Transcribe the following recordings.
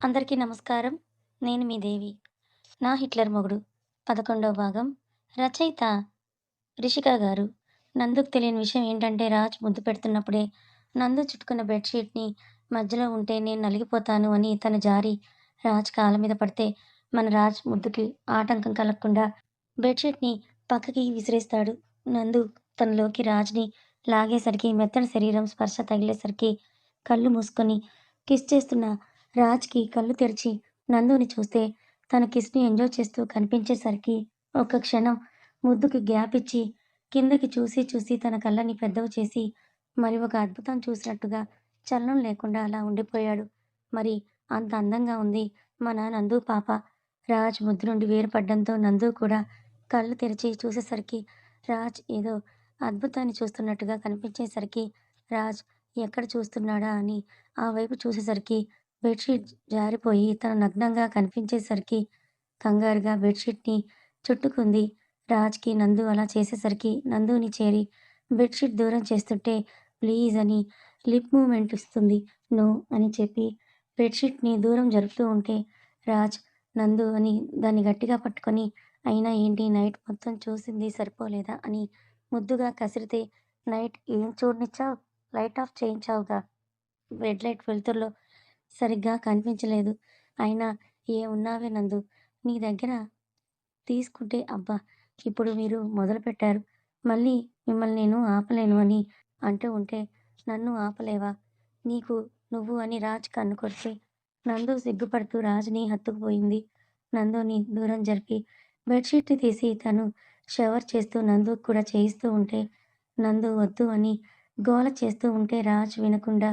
అందరికీ నమస్కారం. నేను మీ దేవి. 'నా హిట్లర్ మొగుడు' పదకొండవ భాగం. రచయిత రిషిక గారు. నందుకు తెలియని విషయం ఏంటంటే రాజ్ ముద్దు పెడుతున్నప్పుడే నందు చుట్టుకున్న బెడ్షీట్ని మధ్యలో ఉంటే నేను నలిగిపోతాను అని తన జారి రాజ్ కాళ్ళ మీద పడితే మన రాజ్ ముద్దుకి ఆటంకం కలగకుండా బెడ్షీట్ని పక్కకి విసిరేస్తాడు. నందు తనలోకి రాజ్‌ని లాగేసరికి మెత్తని శరీరం స్పర్శ తగిలేసరికి కళ్ళు మూసుకొని కిస్ చేస్తున్న రాజ్‌కి కళ్ళు తెరిచి నందుని చూస్తే తన కిస్‌ని ఎంజాయ్ చేస్తూ కనిపించేసరికి ఒక్క క్షణం ముద్దుకి గ్యాప్ ఇచ్చి కిందకి చూసి చూసి తన కళ్ళని పెద్దవి చేసి మరి ఒక అద్భుతం చూసినట్టుగా చలనం లేకుండా అలా ఉండిపోయాడు. మరి అంత అందంగా ఉంది మన నందు పాప. రాజ్ ముద్దు నుండి వేరుపడ్డంతో నందు కూడా కళ్ళు తెరిచి చూసేసరికి రాజ్ ఏదో అద్భుతాన్ని చూస్తున్నట్టుగా కనిపించేసరికి రాజ్ ఎక్కడ చూస్తున్నాడా అని ఆ వైపు చూసేసరికి బెడ్‌షీట్ జారిపోయి తను నగ్నంగా కనిపించేసరికి కంగారుగా బెడ్‌షీట్‌ని చుట్టుకుంది. రాజ్‌కి నందు అలా చేసేసరికి నందుని చేరి బెడ్‌షీట్ దూరం చేస్తుంటే ప్లీజ్ అని లిప్ మూవ్‌మెంట్ ఇస్తుంది. నో అని చెప్పి బెడ్‌షీట్‌ని దూరం జరుపుతూ ఉంటే రాజ్ నందు అని దాన్ని గట్టిగా పట్టుకొని అయినా ఏంటి నైట్ మొత్తం చూసింది సరిపోలేదా అని ముద్దుగా కసిరితే నైట్ ఏం చూడనిచ్చావు లైట్ ఆఫ్ చేయించావుగా. బెడ్ లైట్ వెలుతురులో సరిగ్గా కనిపించలేదు. అయినా ఏమున్నావే నందు. నీ దగ్గర తీసుకుంటే అబ్బా! ఇప్పుడు మీరు మొదలుపెట్టారు. మళ్ళీ మిమ్మల్ని నేను ఆపలేను అని అంటూ ఉంటే నన్ను ఆపలేవా? నీకు నువ్వు అని రాజ్ కన్ను కొడితే నందు సిగ్గుపడుతూ రాజ్‌ని హత్తుకుపోయింది. నందుని దూరం జరిపి బెడ్షీట్ తీసి తను షవర్ చేస్తూ నందు కూడా చేయిస్తూ ఉంటే నందు వద్దు అని గోల చేస్తూ ఉంటే రాజ్ వినకుండా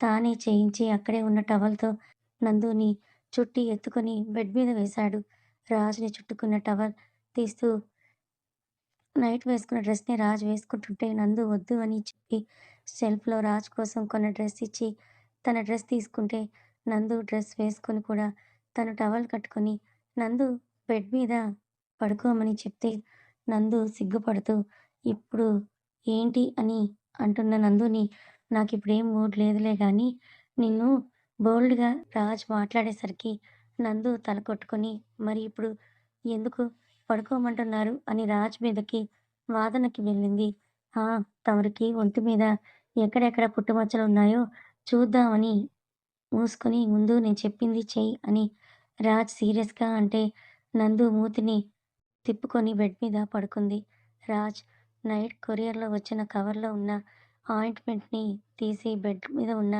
తానే చేయించి అక్కడే ఉన్న టవల్‌తో నందుని చుట్టి ఎత్తుకొని బెడ్ మీద వేశాడు. రాజుని చుట్టుకున్న టవల్ తీస్తూ నైట్ వేసుకున్న డ్రెస్‌ని రాజ్ వేసుకుంటుంటే నందు వద్దు అని చెప్పి షెల్ఫ్‌లో రాజ్ కోసం కొన్న డ్రెస్ ఇచ్చి తన డ్రెస్ తీసుకుంటే నందు డ్రెస్ వేసుకొని కూడా తను టవల్ కట్టుకొని నందు బెడ్ మీద పడుకోమని చెప్తే నందు సిగ్గుపడుతూ ఇప్పుడు ఏంటి అని అంటున్న నందుని నాకు ఇప్పుడు ఏం మూడ్ లేదులే కానీ నిన్ను బోల్డ్‌గా రాజ్ మాట్లాడేసరికి నందు తల కొట్టుకొని మరి ఇప్పుడు ఎందుకు పడుకోమంటున్నారు అని రాజ్ మీదకి వాదనకి వెళ్ళింది. ఆ! తమరికి ఒంటి మీద ఎక్కడెక్కడ పుట్టుమచ్చలు ఉన్నాయో చూద్దామని మూసుకొని ముందు నేను చెప్పింది చెయ్యి అని రాజ్ సీరియస్‌గా అంటే నందు మూతిని తిప్పుకొని బెడ్ మీద పడుకుంది. రాజ్ నైట్ కొరియర్‌లో వచ్చిన కవర్‌లో ఉన్న ఆయింట్‌మెంట్‌ని తీసి బెడ్ మీద ఉన్న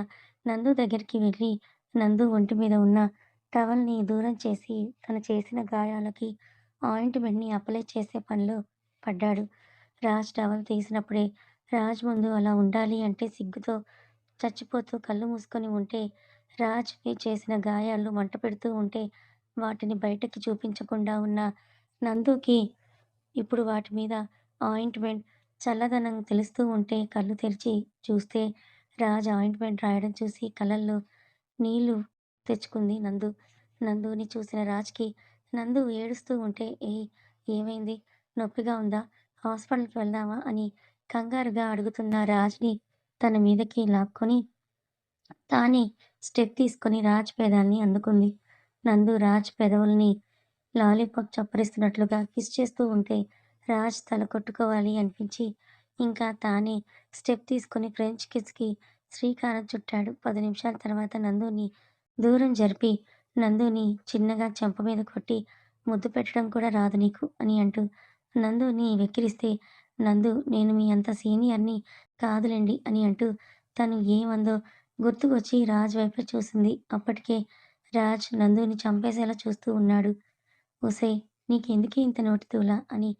నందు దగ్గరికి వెళ్ళి నందు ఒంటి మీద ఉన్న టవల్‌ని దూరం చేసి తను చేసిన గాయాలకి ఆయింట్‌మెంట్‌ని అప్లై చేసే పనిలో పడ్డాడు. రాజ్ టవల్ తీసినప్పుడే రాజ్ ముందు అలా ఉండాలి అంటే సిగ్గుతో చచ్చిపోతూ కళ్ళు మూసుకొని ఉంటే రాజ్ చేసిన గాయాలు మంట పెడుతూ ఉంటే వాటిని బయటకి చూపించకుండా ఉన్న నందుకి ఇప్పుడు వాటి మీద ఆయింట్‌మెంట్ చల్లదనం తెలుస్తూ ఉంటే కళ్ళు తెరిచి చూస్తే రాజ్ ఆయింట్‌మెంట్ రాయడం చూసి కళ్ళల్లో నీళ్ళు తెచ్చుకుంది నందు. నందుని చూసిన రాజ్‌కి నందు ఏడుస్తూ ఉంటే ఏ ఏమైంది? నొప్పిగా ఉందా? హాస్పిటల్‌కి వెళ్దామా? అని కంగారుగా అడుగుతున్న రాజ్‌ని తన మీదకి లాక్కొని తానే స్టెప్ తీసుకొని రాజ్ పెదాల్ని అందుకుంది. నందు రాజ్ పెదవుల్ని లాలీపాప్ చప్పరిస్తున్నట్లుగా కిస్ చేస్తూ ఉంటే రాజ్ తల కొట్టుకోవాలి అనిపించి ఇంకా తానే స్టెప్ తీసుకొని ఫ్రెంచ్ కిస్‌కి శ్రీకారం చుట్టాడు. పది నిమిషాల తర్వాత నందుని దూరం జరిపి నందుని చిన్నగా చెంప మీద కొట్టి ముద్దు పెట్టడం కూడా రాదు నీకు అని అంటూ నందుని వెక్కిరిస్తే నందు నేను మీ అంత సీనియర్‌ని కాదులెండి అని అంటూ తను ఏమందో గుర్తుకొచ్చి రాజ్ వైపే చూసింది. అప్పటికే రాజ్ నందుని చంపేసేలా చూస్తూ ఉన్నాడు. ఒసేయ్! నీకెందుకే ఇంత నోటితూలా అని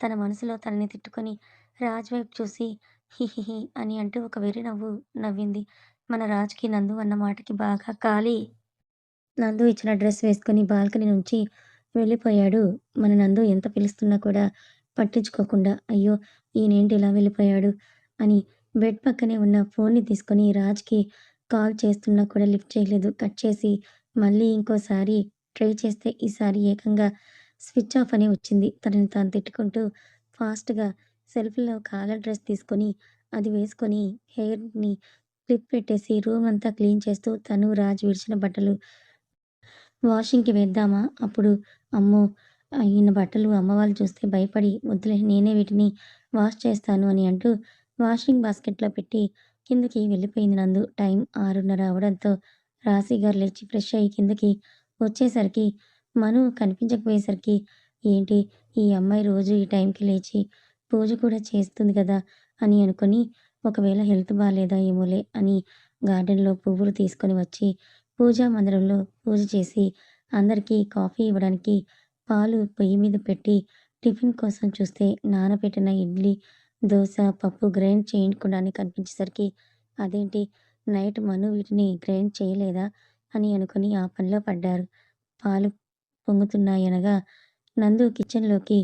తన మనసులో తనని తిట్టుకొని రాజ్ వైపు చూసి హిహిహి అని అంటూ ఒక వెర్రి నవ్వు నవ్వింది. మన రాజ్‌కి నందు అన్న మాటకి బాగా కాలి నందు ఇచ్చిన డ్రెస్ వేసుకొని బాల్కనీ నుంచి వెళ్ళిపోయాడు. మన నందు ఎంత పిలుస్తున్నా కూడా పట్టించుకోకుండా అయ్యో! ఈయనేంటి ఇలా వెళ్ళిపోయాడు అని బెడ్ పక్కనే ఉన్న ఫోన్‌ని తీసుకొని రాజ్‌కి కాల్ చేస్తున్నా కూడా లిఫ్ట్ చేయలేదు. కట్ చేసి మళ్ళీ ఇంకోసారి ట్రై చేస్తే ఈసారి ఏకంగా స్విచ్ ఆఫ్ అని వచ్చింది. తనని తాను తిట్టుకుంటూ ఫాస్ట్‌గా సెల్ఫ్‌లో కాలర్ డ్రెస్ తీసుకొని అది వేసుకొని హెయిర్‌ని క్లిప్ పెట్టేసి రూమ్ అంతా క్లీన్ చేస్తూ తను, రాజ్ విడిచిన బట్టలు వాషింగ్‌కి వేద్దామా? అప్పుడు అమ్మో! అయిన ఈయన బట్టలు అమ్మవాళ్ళు చూస్తే భయపడి వద్దులే నేనే వీటిని వాష్ చేస్తాను అని అంటూ వాషింగ్ బాస్కెట్‌లో పెట్టి కిందకి వెళ్ళిపోయింది నందు. టైం ఆరున్నర అవడంతో రాశి గారు లేచి ఫ్రెష్ అయ్యి కిందకి వచ్చేసరికి మను కనిపించకపోయేసరికి ఏంటి ఈ అమ్మాయి రోజు ఈ టైంకి లేచి పూజ కూడా చేస్తుంది కదా! అని అనుకొని ఒకవేళ హెల్త్ బాగాలేదా ఏమోలే అని గార్డెన్‌లో పువ్వులు తీసుకొని వచ్చి పూజా మందిరంలో పూజ చేసి అందరికీ కాఫీ ఇవ్వడానికి పాలు పొయ్యి మీద పెట్టి టిఫిన్ కోసం చూస్తే నానబెట్టిన ఇడ్లీ, దోశ పప్పు గ్రైండ్ చేయకుండానే కనిపించేసరికి అదేంటి నైట్ మను వీటిని గ్రైండ్ చేయలేదా? అని అనుకుని ఆ పనిలో పడ్డారు. పాలు పొంగుతున్నాయనగా నందు కిచెన్‌లోకి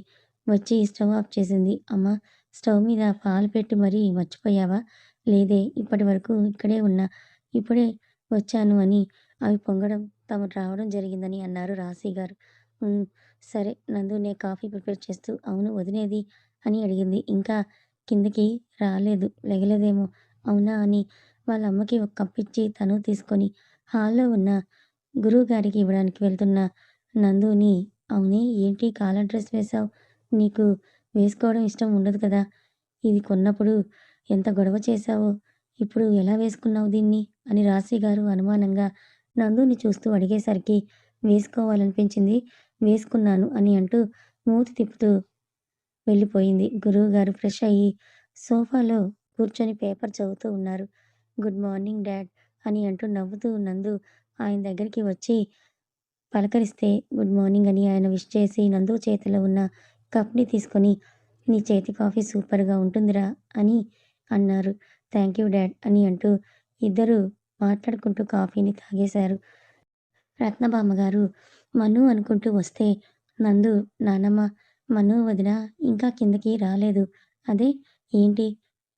వచ్చి స్టవ్ ఆఫ్ చేసింది. అమ్మ స్టవ్ మీద పాలు పెట్టి మరీ మర్చిపోయావా? లేదే ఇప్పటివరకు ఇక్కడే ఉన్నా. ఇప్పుడే వచ్చాను అని అవి పొంగడం తమ రావడం జరిగిందని అన్నారు రాశి గారు సరే నందు నే కాఫీ ప్రిపేర్ చేస్తూ అవును వదినేది? అని అడిగింది. ఇంకా కిందకి రాలేదు. లెగలేదేమో. అవునా? అని వాళ్ళ అమ్మకి ఒక కప్పిచ్చి తను తీసుకొని హాల్‌లో ఉన్న గురువుగారికి ఇవ్వడానికి వెళ్తున్న నందుని అవునే ఏంటి కాలర్ డ్రెస్ వేశావు? నీకు వేసుకోవడం ఇష్టం ఉండదు కదా! ఇది కొన్నప్పుడు ఎంత గొడవ చేశావో ఇప్పుడు ఎలా వేసుకున్నావు దీన్ని? అని రాశిగారు అనుమానంగా నందుని చూస్తూ అడిగేసరికి వేసుకోవాలనిపించింది. వేసుకున్నాను అని అంటూ మూతి తిప్పుతూ వెళ్ళిపోయింది. గురువుగారు ఫ్రెష్ అయ్యి సోఫాలో కూర్చొని పేపర్ చదువుతూ ఉన్నారు. గుడ్ మార్నింగ్ డాడ్ అని అంటూ నవ్వుతూ నందు ఆయన దగ్గరికి వచ్చి పలకరిస్తే గుడ్ మార్నింగ్ అని ఆయన విష్ చేసి నందు చేతిలో ఉన్న కప్‌ని తీసుకొని నీ చేతి కాఫీ సూపర్‌గా ఉంటుందిరా అని అన్నారు. థ్యాంక్ యూ డాడ్ అని అంటూ ఇద్దరూ మాట్లాడుకుంటూ కాఫీని తాగేశారు. రత్నబామ్మ గారు మను అనుకుంటూ వస్తే నందు నానమ్మ మను వదిన ఇంకా కిందకి రాలేదు. అదే ఏంటి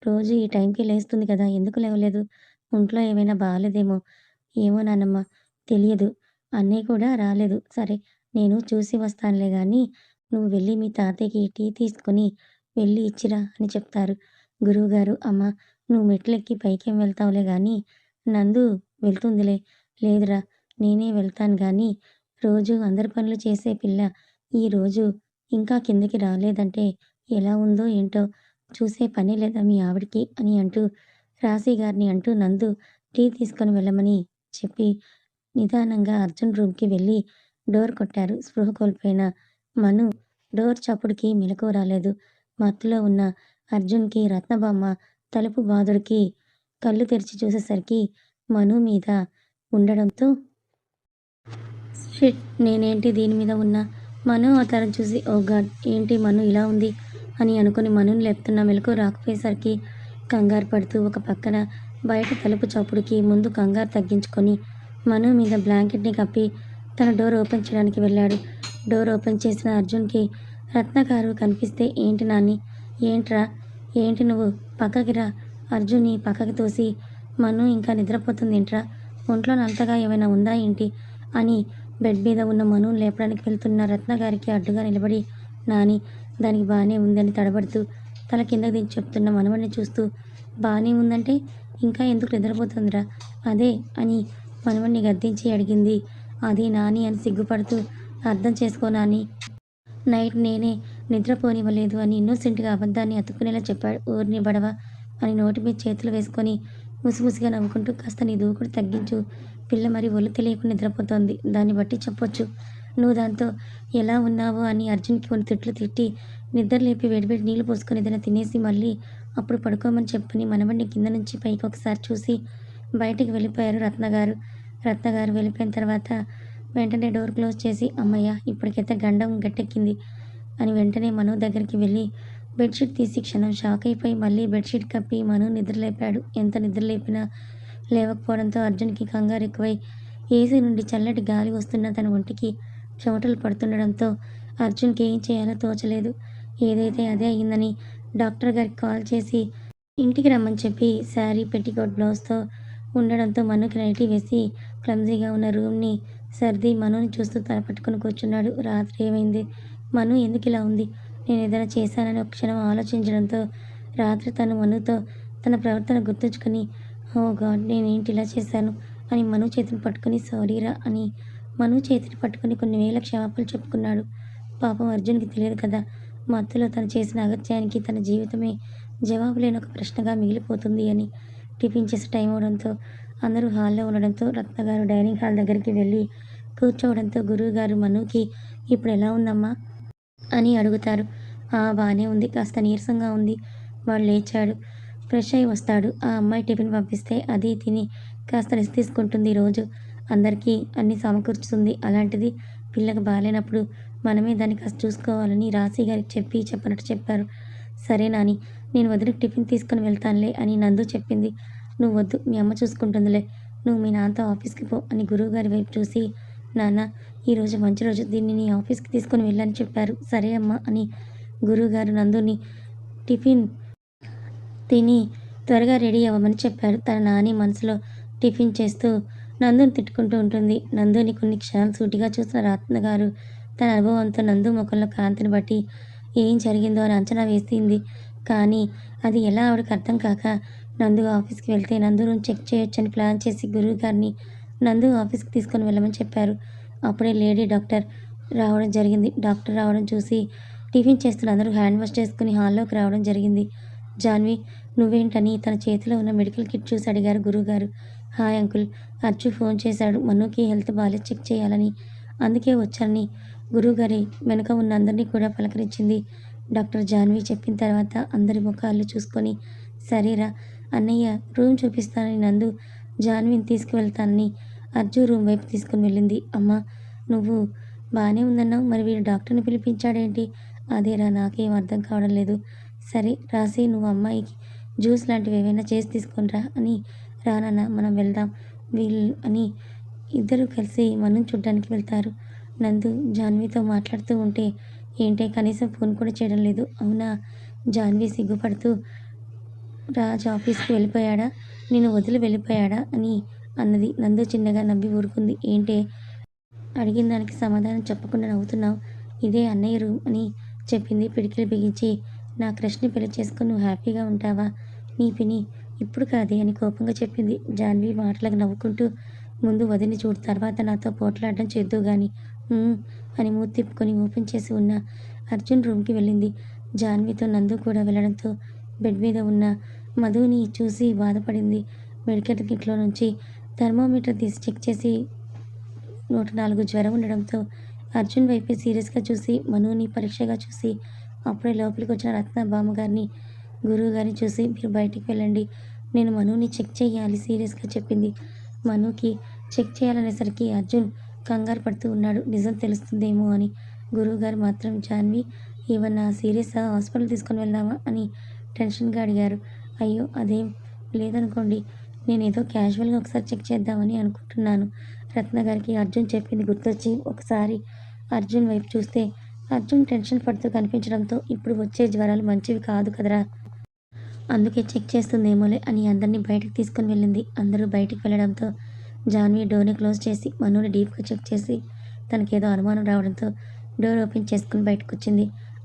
రోజు ఈ టైంకి లేస్తుంది కదా! ఎందుకు లేవలేదు? ఒంట్లో ఏమైనా బాగాలేదేమో ఏమో నానమ్మ తెలియదు. అన్నయ్య కూడా రాలేదు. సరే నేను చూసి వస్తానులే కానీ నువ్వు వెళ్ళి మీ తాతయ్యకి టీ తీసుకొని వెళ్ళి ఇచ్చిరా అని చెప్తారు. గురువుగారు అమ్మ నువ్వు మెట్లెక్కి పైకేం వెళ్తావులే కానీ నందు వెళ్తుందిలే. లేదురా నేనే వెళ్తాను కానీ రోజు అందరి పనులు చేసే పిల్ల ఈరోజు ఇంకా కిందకి రాలేదంటే ఎలా ఉందో ఏంటో చూసే పని లేదా మీ ఆవిడకి అని అంటూ రాశి గారిని అంటూ నందు టీ తీసుకొని వెళ్ళమని చెప్పి నిదానంగా అర్జున్ రూమ్‌కి వెళ్ళి డోర్ కొట్టారు. స్పృహ కోల్పోయిన మను డోర్ చప్పుడుకి మెలకు రాలేదు. మత్తులో ఉన్న అర్జున్‌కి రత్నబామ్మ తలుపు బాధుడికి కళ్ళు తెరిచి చూసేసరికి మను మీద ఉండడంతో షిట్ నేనేంటి దీని మీద ఉన్నా? మను అవతారం చూసి ఓ గాడ్ ఏంటి మను ఇలా ఉంది? అని అనుకుని మనుని లేపుతున్న మెలకు రాకపోయేసరికి కంగారు పడుతూ ఒక పక్కన బయట తలుపు చప్పుడుకి ముందు కంగారు తగ్గించుకొని మను మీద బ్లాంకెట్‌ని కప్పి తన డోర్ ఓపెన్ చేయడానికి వెళ్ళాడు. డోర్ ఓపెన్ చేసిన అర్జున్‌కి రత్నకారు కనిపిస్తే ఏంటి నాని ఏంట్రా? ఏంటి నువ్వు? పక్కకి రా అర్జున్‌ని పక్కకి తోసి మను ఇంకా నిద్రపోతుందేంట్రా? ఒంట్లో నలతగా ఏమైనా ఉందా ఏంటి? అని బెడ్ మీద ఉన్న మను లేపడానికి వెళ్తున్న రత్నగారికి అడ్డుగా నిలబడి నాని దానికి బాగానే ఉందని తడబడుతూ తల కిందకి దించి చెప్తున్న మనవడిని చూస్తూ బాగానే ఉందంటే ఇంకా ఎందుకు నిద్రపోతుందిరా? అదే అని మనవణ్ణి గద్దించి అడిగింది. అది నాని అని సిగ్గుపడుతూ అర్థం చేసుకో నానీ. నైట్ నేనే నిద్రపోనివ్వలేదు అని ఇన్నోసెంట్‌గా అబద్ధాన్ని అతుక్కునేలా చెప్పాడు. ఊరిని బడవ అని నోటి మీద చేతులు వేసుకొని ముసిముసిగా నవ్వుకుంటూ కాస్త నీ దూకుడు తగ్గించు. పిల్ల మరి ఒళ్ళు తెలియకుండా నిద్రపోతోంది. దాన్ని బట్టి చెప్పొచ్చు. నువ్వు దాంతో ఎలా ఉన్నావో అని అర్జున్‌కి కొన్ని తిట్లు తిట్టి నిద్ర లేపి వేడివేడి నీళ్ళు పోసుకొని ఏదైనా తినేసి మళ్ళీ అప్పుడు పడుకోమని చెప్పని మనవడిని కింద నుంచి పైకి ఒకసారి చూసి బయటికి వెళ్ళిపోయారు రత్నగారు. రత్నగారు వెళ్ళిపోయిన తర్వాత వెంటనే డోర్ క్లోజ్ చేసి అమ్మయ్య ఇప్పటికైతే గండం గట్టెక్కింది అని వెంటనే మను దగ్గరికి వెళ్ళి బెడ్‌షీట్ తీసి క్షణం షాక్ అయిపోయి మళ్ళీ బెడ్‌షీట్ కప్పి మను నిద్రలేపాడు ఎంత నిద్రలేపినా లేవకపోవడంతో అర్జున్‌కి కంగారు ఎక్కువై ఏసీ నుండి చల్లటి గాలి వస్తున్న తన ఒంటికి చెమటలు పడుతుండడంతో అర్జున్‌కి ఏం చేయాలో తోచలేదు. ఏదైతే అదే అయిందని డాక్టర్ గారికి కాల్ చేసి ఇంటికి రమ్మని చెప్పి శారీ, పెట్టికోట్, బ్లౌజ్‌తో ఉండడంతో మనుకి నైటీ వేసి క్లమ్జీగా ఉన్న రూమ్‌ని సర్ది మనుని చూస్తూ తల పట్టుకుని కూర్చున్నాడు. రాత్రి ఏమైంది? మను ఇలా ఉంది? నేను ఏదైనా చేశానని ఒక క్షణం ఆలోచించడంతో రాత్రి తను మనుతో తన ప్రవర్తన గుర్తుంచుకొని ఓ గాడ్ నేనేంటి ఇలా చేశాను? అని మను చేతిని పట్టుకుని సారీరా అని మను చేతిని పట్టుకుని కొన్ని వేల క్షమాపణలు చెప్పుకున్నాడు పాపం అర్జున్కి తెలియదు కదా మత్తులో తను చేసిన అగత్యానికి తన జీవితమే జవాబు లేని ఒక ప్రశ్నగా మిగిలిపోతుంది అని టిఫిన్ చేసే టైం అవడంతో అందరూ హాల్లో ఉండడంతో రత్నగారు డైనింగ్ హాల్ దగ్గరికి వెళ్ళి కూర్చోవడంతో గురువుగారు మనుకి ఇప్పుడు ఎలా ఉందమ్మా? అని అడుగుతారు. ఆ బాగానే ఉంది. కాస్త నీరసంగా ఉంది. వాడు లేచాడు. ఫ్రెష్ అయి వస్తాడు. ఆ అమ్మాయి టిఫిన్ పంపిస్తే అది తిని కాస్త రెస్ట్ తీసుకుంటుంది రోజు. అందరికీ అన్ని సమకూర్చుతుంది. అలాంటిది పిల్లకి బాగాలేనప్పుడు మనమే దాన్ని కాస్త చూసుకోవాలని రాశి గారికి చెప్పి చెప్పనట్టు చెప్పారు. సరే నాని నేను వదిలికి టిఫిన్ తీసుకుని వెళ్తానులే అని నందు చెప్పింది. నువ్వు వద్దు మీ అమ్మ చూసుకుంటుందిలే. నువ్వు మీ నాన్నతో ఆఫీస్కి పో అని గురువుగారి వైపు చూసి నాన్న ఈరోజు మంచి రోజు దీన్ని నీ ఆఫీస్కి తీసుకొని వెళ్ళని చెప్పారు. సరే అమ్మా అని గురువుగారు నందుని టిఫిన్ తిని త్వరగా రెడీ అవ్వమని చెప్పారు. తన నాని మనసులో టిఫిన్ చేస్తూ నందుని తిట్టుకుంటూ ఉంటుంది. నందుని కొన్ని క్షణాలు సూటిగా చూసిన రత్న గారు తన అనుభవంతో నందు ముఖంలో కాంతిని బట్టి ఏం జరిగిందో అని అంచనా వేసింది. కానీ అది ఎలా ఆవిడకి అర్థం కాక నందు ఆఫీస్కి వెళ్తే నందు రూమ్ చెక్ చేయొచ్చని ప్లాన్ చేసి గురువు గారిని నందు ఆఫీస్కి తీసుకొని వెళ్ళమని చెప్పారు. అప్పుడే లేడీ డాక్టర్ రావడం జరిగింది. డాక్టర్ రావడం చూసి టిఫిన్ చేస్తున్న అందరూ హ్యాండ్ వాష్ చేసుకుని హాల్లోకి రావడం జరిగింది. జాన్వి నువ్వేంటని తన చేతిలో ఉన్న మెడికల్ కిట్ చూసి అడిగారు గురువుగారు హాయ్ అంకుల్ అర్జు ఫోన్ చేశాడు. మనుకి హెల్త్ బాగాలేదు చెక్ చేయాలని. అందుకే వచ్చానని గురువుగారి వెనుక ఉన్న అందరినీ కూడా పలకరించింది డాక్టర్ జాన్వి. చెప్పిన తర్వాత అందరి ముఖాలు చూసుకొని సరేరా అన్నయ్య రూమ్ చూపిస్తానని నందు. జాన్విని తీసుకువెళ్తానని అర్జు రూమ్ వైపు తీసుకుని వెళ్ళింది. అమ్మ నువ్వు బాగానే ఉందన్నావు. మరి వీడు డాక్టర్ని పిలిపించాడేంటి? అదేరా నాకేం అర్థం కావడం లేదు. సరే రాసి నువ్వు అమ్మాయికి జ్యూస్ లాంటివి ఏవైనా చేసి తీసుకొనిరా అని రానన్న మనం వెళ్దాం. వీళ్ళు అని ఇద్దరు కలిసి మనం చూడ్డానికి వెళ్తారు. నందు జాన్వితో మాట్లాడుతూ ఉంటే ఏంటే కనీసం ఫోన్ కూడా చేయడం లేదు. అవునా? జాన్వి సిగ్గుపడుతూ రాజ్ ఆఫీస్కి వెళ్ళిపోయాడా? నేను వదిలి వెళ్ళిపోయాడా అని అన్నది నందు చిన్నగా నవ్వి ఊరుకుంది. ఏంటే? అడిగిన దానికి సమాధానం చెప్పకుండా నవ్వుతున్నావు. ఇదే అన్నయ్య రూమ్ అని చెప్పింది పిడికిలు బిగించి. నా క్రష్ని పెళ్ళి చేసుకుని నువ్వు హ్యాపీగా ఉంటావా? నీ పిని ఇప్పుడు కాదే అని కోపంగా చెప్పింది. జాన్వి మాటలకు నవ్వుకుంటూ ముందు వదిని చూడు తర్వాత నాతో పోట్లాడడం చేద్దు గాని. అని మూతి తిప్పుకొని ఓపెన్ చేసి ఉన్న అర్జున్ రూమ్కి వెళ్ళింది. జాన్వితో నందు కూడా వెళ్ళడంతో బెడ్ మీద ఉన్న మధుని చూసి బాధపడింది. మెడికల్ కిట్లో నుంచి థర్మోమీటర్ తీసి చెక్ చేసి నూట నాలుగు జ్వరం ఉండడంతో అర్జున్ వైపే సీరియస్గా చూసి మనుని పరీక్షగా చూసి అప్పుడే లోపలికి వచ్చిన రత్న బామ్మగారిని గురువు గారిని చూసి మీరు బయటికి వెళ్ళండి. నేను మనుని చెక్ చేయాలి సీరియస్గా చెప్పింది. మనుకి చెక్ చేయాలనేసరికి అర్జున్ కంగారు పడుతూ ఉన్నాడు. నిజం తెలుస్తుందేమో అని గురువుగారు మాత్రం జాన్వి ఏమన్నా సీరియస్ హాస్పిటల్ తీసుకొని వెళ్దామా? అని టెన్షన్గా అడిగారు. అయ్యో అదేం లేదనుకోండి నేను ఏదో క్యాజువల్గా ఒకసారి చెక్ చేద్దామని అనుకుంటున్నాను. రత్న గారికి అర్జున్ చెప్పింది గుర్తొచ్చి ఒకసారి అర్జున్ వైపు చూస్తే అర్జున్ టెన్షన్ పడుతూ కనిపించడంతో ఇప్పుడు వచ్చే జ్వరాలు మంచివి కాదు కదరా. అందుకే చెక్ చేస్తుందేమోలే అని అందరినీ బయటకు తీసుకుని వెళ్ళింది. అందరూ బయటికి వెళ్ళడంతో జాన్వి డోర్ని క్లోజ్ చేసి మనోని డీప్గా చెక్ చేసి తనకేదో అనుమానం రావడంతో డోర్ ఓపెన్ చేసుకుని బయటకు వచ్చింది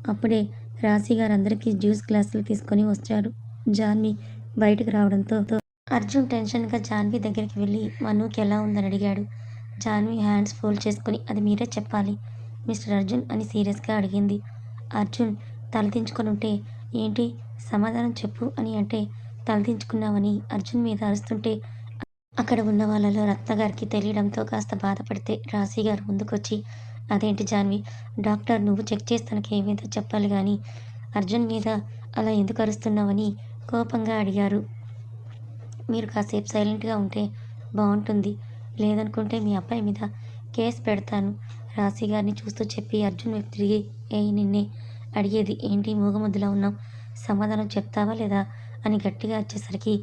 అప్పుడే రాశి గారు అందరికీ జ్యూస్ గ్లాసులు తీసుకొని వచ్చారు. జాన్వి బయటకు రావడంతో అర్జున్ టెన్షన్గా జాన్వి దగ్గరికి వెళ్ళి మనుకి ఎలా ఉందని అడిగాడు. జాన్వి హ్యాండ్స్ ఫోల్డ్ చేసుకుని అది మీరే చెప్పాలి. మిస్టర్ అర్జున్ అని సీరియస్గా అడిగింది. అర్జున్ తలదించుకొని ఉంటే ఏంటి? సమాధానం చెప్పు అని అంటే తలదించుకున్నామని అర్జున్ మీద అరుస్తుంటే అక్కడ ఉన్న వాళ్ళలో రత్నగారికి తెలియడంతో కాస్త బాధపడితే రాశి గారు ముందుకొచ్చి అదేంటి జాన్వి? డాక్టర్ నువ్వు చెక్ చేస్తానికి ఏమేదో చెప్పాలి కానీ అర్జున్ మీద అలా ఎందుకు అరుస్తున్నావని కోపంగా అడిగారు. మీరు కాసేపు సైలెంట్గా ఉంటే బాగుంటుంది లేదనుకుంటే మీ అబ్బాయి మీద కేసు పెడతాను. రాశి గారిని చూస్తూ చెప్పి అర్జున్ వైపు తిరిగి ఏ నిన్నే అడిగేది ఏంటి? మూగముద్దులా ఉన్నాం సమాధానం చెప్తావా లేదా? అని గట్టిగా వచ్చేసరికి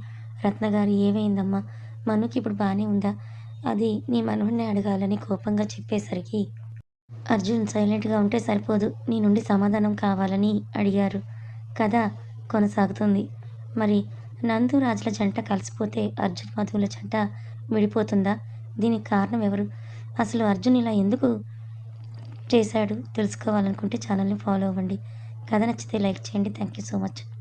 రత్నగారు ఏమైందమ్మా? మనుకి ఇప్పుడు బాగానే ఉందా? అది నీ మనవడిని అడగాలని కోపంగా చెప్పేసరికి అర్జున్ సైలెంట్గా ఉంటే సరిపోదు నీ నుండి సమాధానం కావాలని అడిగారు. కథ కొనసాగుతుంది. మరి నందు రాజుల జంట కలిసిపోతే అర్జున్ మధువుల జంట విడిపోతుందా? దీనికి కారణం ఎవరు? అసలు అర్జున్ ఇలా ఎందుకు చేశాడు? తెలుసుకోవాలనుకుంటే ఛానల్ని ఫాలో అవ్వండి. కథ నచ్చితే లైక్ చేయండి. Thank you so much.